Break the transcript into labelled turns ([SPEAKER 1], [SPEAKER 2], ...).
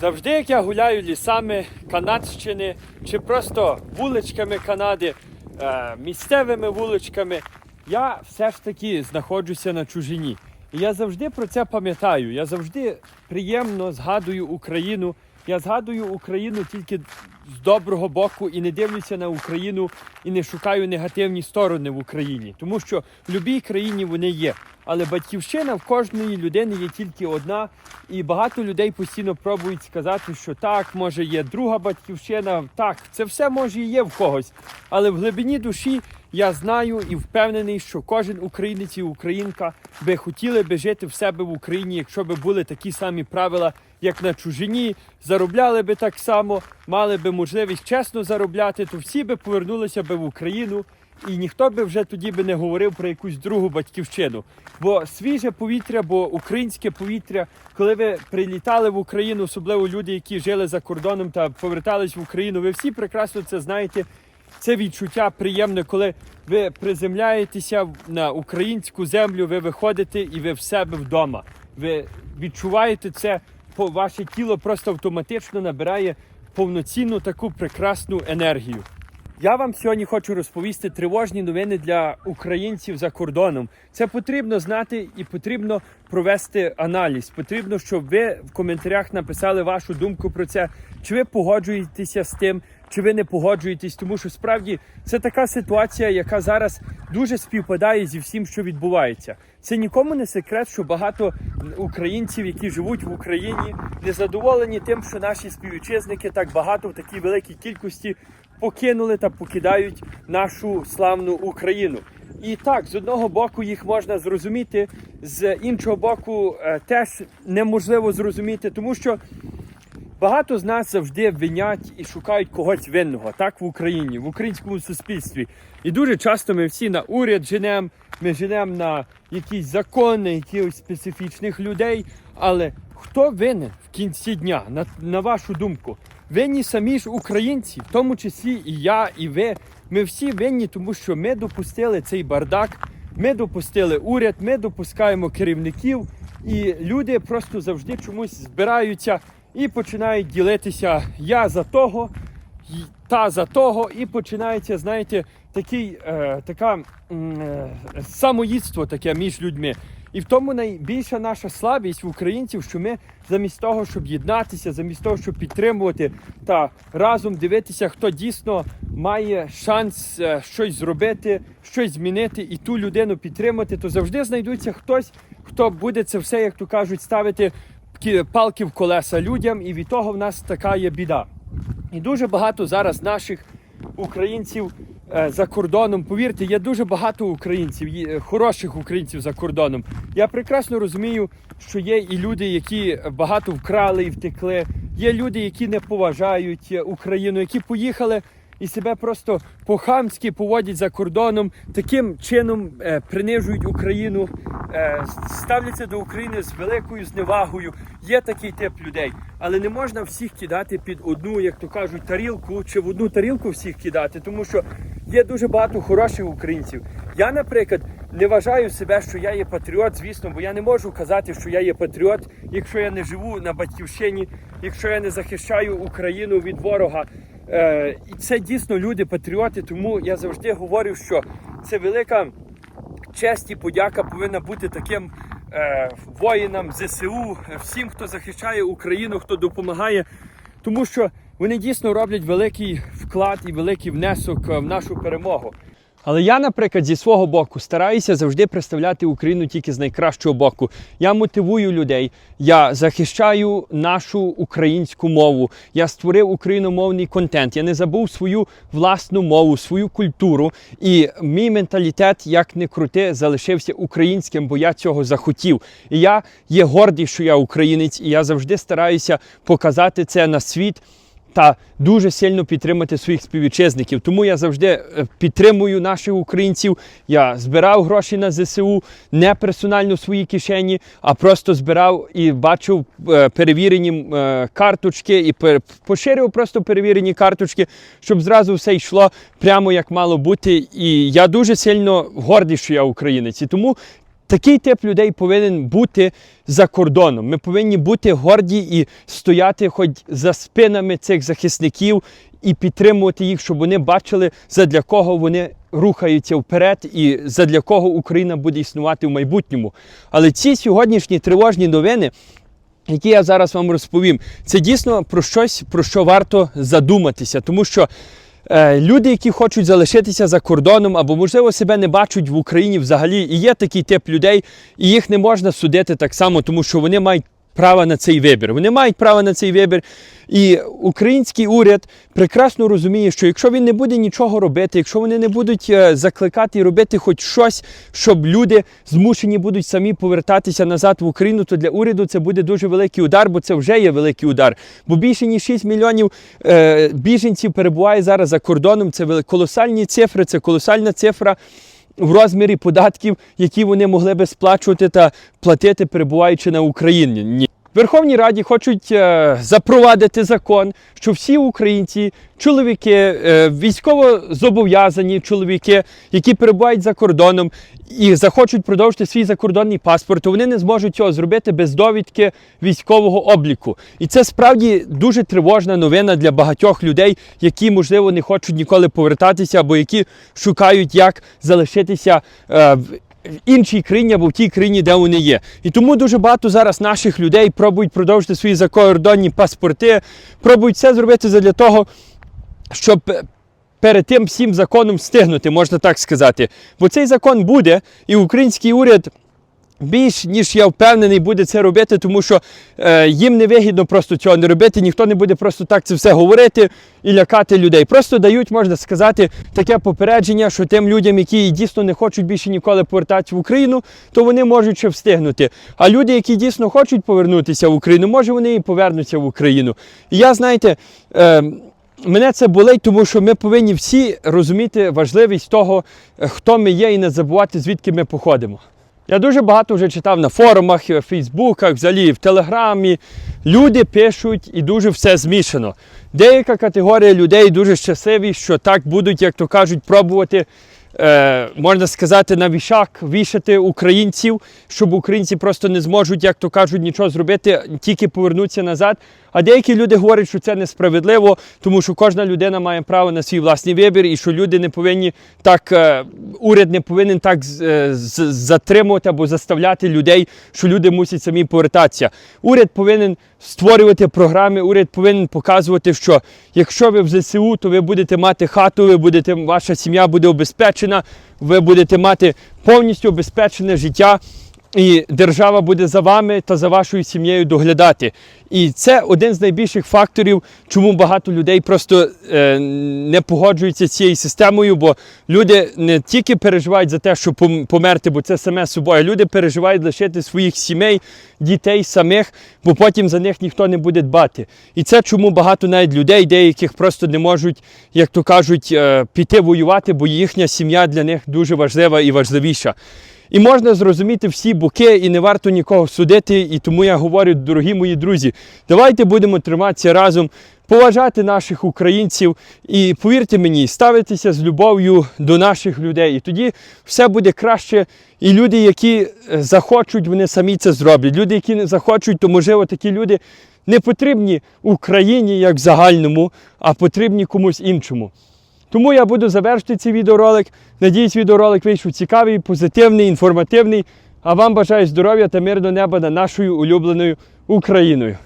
[SPEAKER 1] Завжди, як я гуляю лісами Канадщини чи просто вуличками Канади, е, місцевими вуличками, я все ж таки знаходжуся на чужині. І я завжди про це пам'ятаю. Я завжди приємно згадую Україну. Я згадую Україну тільки з доброго боку і не дивлюся на Україну і не шукаю негативні сторони в Україні. Тому що в будь-якій країні вони є. Але батьківщина в кожної людини є тільки одна, і багато людей постійно пробують сказати, що так, може є друга батьківщина. Так, це все може і є в когось. Але в глибині душі я знаю і впевнений, що кожен українець і українка би хотіли би жити в себе в Україні, якщо би були такі самі правила, як на чужині, заробляли би так само, мали би можливість чесно заробляти, то всі би повернулися би в Україну. І ніхто би вже тоді би не говорив про якусь другу батьківщину. Бо свіже повітря, бо українське повітря, коли ви прилітали в Україну, особливо люди, які жили за кордоном та повертались в Україну, ви всі прекрасно це знаєте. Це відчуття приємне, коли ви приземляєтеся на українську землю, ви виходите і ви в себе вдома. Ви відчуваєте це, ваше тіло просто автоматично набирає повноцінну таку прекрасну енергію. Я вам сьогодні хочу розповісти тривожні новини для українців за кордоном. Це потрібно знати і потрібно провести аналіз. Потрібно, щоб ви в коментарях написали вашу думку про це. Чи ви погоджуєтеся з тим, чи ви не погоджуєтесь, тому що справді це така ситуація, яка зараз дуже співпадає зі всім, що відбувається. Це нікому не секрет, що багато українців, які живуть в Україні, незадоволені тим, що наші співвітчизники так багато в такій великій кількості покинули та покидають нашу славну Україну. І так, з одного боку їх можна зрозуміти, з іншого боку, е, теж неможливо зрозуміти, тому що багато з нас завжди винять і шукають когось винного, так в Україні, в українському суспільстві. І дуже часто ми всі на уряд женемо, ми женемо на якісь закони, якихось специфічних людей. Але хто винен в кінці дня, на, на вашу думку? Винні самі ж українці, в тому числі і я, і ви. Ми всі винні, тому що ми допустили цей бардак, ми допустили уряд, ми допускаємо керівників, і люди просто завжди чомусь збираються і починають ділитися я за того, та за того, і починається, знаєте, такий, е, така е, самоїдство таке між людьми. І в тому найбільша наша слабість в українців, що ми замість того, щоб єднатися, замість того, щоб підтримувати та разом дивитися, хто дійсно має шанс е, щось зробити, щось змінити і ту людину підтримати, то завжди знайдуться хтось, хто буде це все, як то кажуть, ставити палки в колеса людям, і від того в нас така є біда. І дуже багато зараз наших українців е, за кордоном. Повірте, є дуже багато українців, е, хороших українців за кордоном. Я прекрасно розумію, що є і люди, які багато вкрали і втекли. Є люди, які не поважають е, Україну, які поїхали. І себе просто по-хамськи поводять за кордоном, таким чином е, принижують Україну, е, ставляться до України з великою зневагою. Є такий тип людей, але не можна всіх кидати під одну, як то кажуть, тарілку чи в одну тарілку всіх кидати, тому що є дуже багато хороших українців. Я, наприклад, не вважаю себе, що я є патріот, звісно, бо я не можу казати, що я є патріот, якщо я не живу на батьківщині, якщо я не захищаю Україну від ворога. Е, і це дійсно люди патріоти, тому я завжди говорю, що це велика честь і подяка повинна бути таким е, воїнам ЗСУ, всім, хто захищає Україну, хто допомагає, тому що вони дійсно роблять великий вклад і великий внесок е, в нашу перемогу. Але я, наприклад, зі свого боку стараюся завжди представляти Україну тільки з найкращого боку. Я мотивую людей, я захищаю нашу українську мову. Я створив україномовний контент. Я не забув свою власну мову, свою культуру. І мій менталітет, як не крути, залишився українським, бо я цього захотів. І я є гордий, що я українець, і я завжди стараюся показати це на світ та дуже сильно підтримати своїх співвітчизників. Тому я завжди е, підтримую наших українців. Я збирав гроші на ЗСУ не персонально в своїй кишені, а просто збирав і бачив е, перевірені е, карточки і поширював просто перевірені карточки, щоб зразу все йшло прямо як мало бути. І я дуже сильно гордий, що я українець. І тому Такий тип людей повинен бути за кордоном. Ми повинні бути горді і стояти хоч за спинами цих захисників і підтримувати їх, щоб вони бачили, задля кого вони рухаються вперед і задля кого Україна буде існувати в майбутньому. Але ці сьогоднішні тривожні новини. Які я зараз вам розповім, це дійсно про щось, про що варто задуматися, тому що Люди, які хочуть залишитися за кордоном або, можливо, себе не бачать в Україні взагалі, і є такий тип людей, і їх не можна судити так само, тому що вони мають право на цей вибір. Вони мають право на цей вибір. І український уряд прекрасно розуміє, що якщо він не буде нічого робити, якщо вони не будуть е, закликати і робити хоч щось, щоб люди змушені будуть самі повертатися назад в Україну, то для уряду це буде дуже великий удар, бо це вже є великий удар. Бо більше ніж 6 мільйонів е, біженців перебуває зараз за кордоном. Це колосальні цифри, це колосальна цифра. В розмірі податків, які вони могли би сплачувати та платити, перебуваючи на Україні. Ні. Верховній Раді хочуть е, запровадити закон, що всі українці, чоловіки, е, військово зобов'язані чоловіки, які перебувають за кордоном і захочуть продовжити свій закордонний паспорт, то вони не зможуть цього зробити без довідки військового обліку. І це справді дуже тривожна новина для багатьох людей, які, можливо, не хочуть ніколи повертатися, або які шукають, як залишитися. е, в в іншій країні або в тій країні, де вони є. І тому дуже багато зараз наших людей пробують продовжити свої закордонні паспорти, пробують все зробити для того, щоб е, перед тим всім законом встигнути, можна так сказати. Бо цей закон буде, і український уряд. Більш ніж я впевнений, буде це робити, тому що е, їм не вигідно просто цього не робити. Ніхто не буде просто так це все говорити і лякати людей. Просто дають, можна сказати, таке попередження, що тим людям, які дійсно не хочуть більше ніколи повертатися в Україну, то вони можуть ще встигнути. А люди, які дійсно хочуть повернутися в Україну, може вони і повернуться в Україну. І я, знаєте. Е, Мене це болить, тому що ми повинні всі розуміти важливість того, е, хто ми є, і не забувати, звідки ми походимо. Я дуже багато вже читав на форумах, в Фейсбуках, взагалі в Телеграмі. Люди пишуть і дуже все змішано. Деяка категорія людей дуже щасливі, що так будуть, як то кажуть, пробувати, е, можна сказати, на вішак вішати українців, щоб українці просто не зможуть, як то кажуть, нічого зробити, тільки повернуться назад. А деякі люди говорять, що це несправедливо, тому що кожна людина має право на свій власний вибір, і що люди не повинні так, е, уряд не повинен так е, затримувати або заставляти людей, що люди мусять самі повертатися. Уряд повинен створювати програми, уряд повинен показувати, що якщо ви в ЗСУ, то ви будете мати хату, ви будете, ваша сім'я буде обезпечена, ви будете мати повністю обезпечене життя. І держава буде за вами та за вашою сім'єю доглядати. І це один з найбільших факторів, чому багато людей просто е, не погоджуються з цією системою, бо люди не тільки переживають за те, щоб померти, бо це саме собою, люди переживають лишити своїх сімей, дітей самих, бо потім за них ніхто не буде дбати. І це чому багато навіть людей, деяких просто не можуть, як то кажуть, е, піти воювати, бо їхня сім'я для них дуже важлива і важливіша. І можна зрозуміти всі боки, і не варто нікого судити. І тому я говорю, дорогі мої друзі, давайте будемо триматися разом, поважати наших українців і повірте мені, ставитися з любов'ю до наших людей. І тоді все буде краще. І люди, які е, захочуть, вони самі це зроблять. Люди, які не захочуть, то можливо такі люди не потрібні Україні як загальному, а потрібні комусь іншому. Тому я буду завершити цей відеоролик. Надіюсь, відеоролик вийшов цікавий, позитивний, інформативний. А вам бажаю здоров'я та мирного неба над нашою улюбленою Україною.